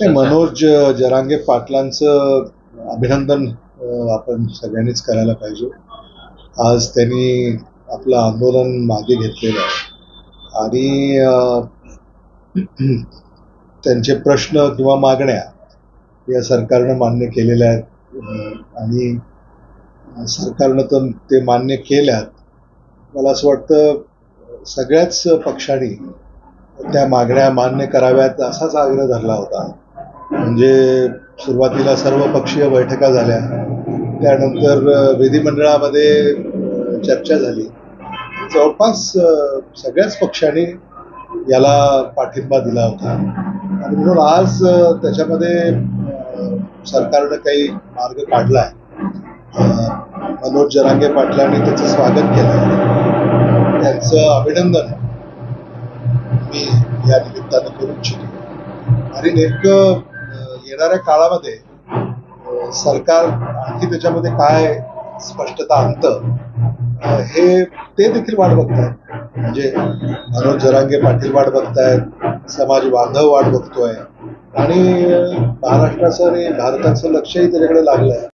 मनोज जरांगे पाटलांचं अभिनंदन आपण सगळ्यांनीच करायला पाहिजे. आज त्यांनी आपलं आंदोलन मागे घेतलेलं आहे. आणि त्यांचे प्रश्न किंवा मागण्या या सरकारनं मान्य केलेल्या आहेत. आणि सरकारनं तर ते मान्य केल्यात. मला असं वाटतं सगळ्याच पक्षांनी त्या मागण्या मान्य कराव्यात असाच आग्रह धरला होता. म्हणजे सुरुवातीला सर्व पक्षीय बैठका झाल्या. त्यानंतर विधिमंडळामध्ये चर्चा झाली. जवळपास सगळ्याच पक्षांनी याला पाठिंबा दिला होता. आणि म्हणून आज त्याच्यामध्ये सरकारनं काही मार्ग काढला आहे. मनोज जरांगे पाटलांनी त्याचं स्वागत केलं. त्यांचं अभिनंदन मी या निमित्तानं करू इच्छितो. आणि नेमकं येणाऱ्या काळामध्ये सरकार आणखी त्याच्यामध्ये काय स्पष्टता आणतं हे ते देखील वाट बघतात म्हणजे मनोज जरांगे पाटील वाट बघतायत समाज बांधव वाट बघतोय. आणि महाराष्ट्राचं आणि भारताचं लक्षही त्याच्याकडे लागलंय.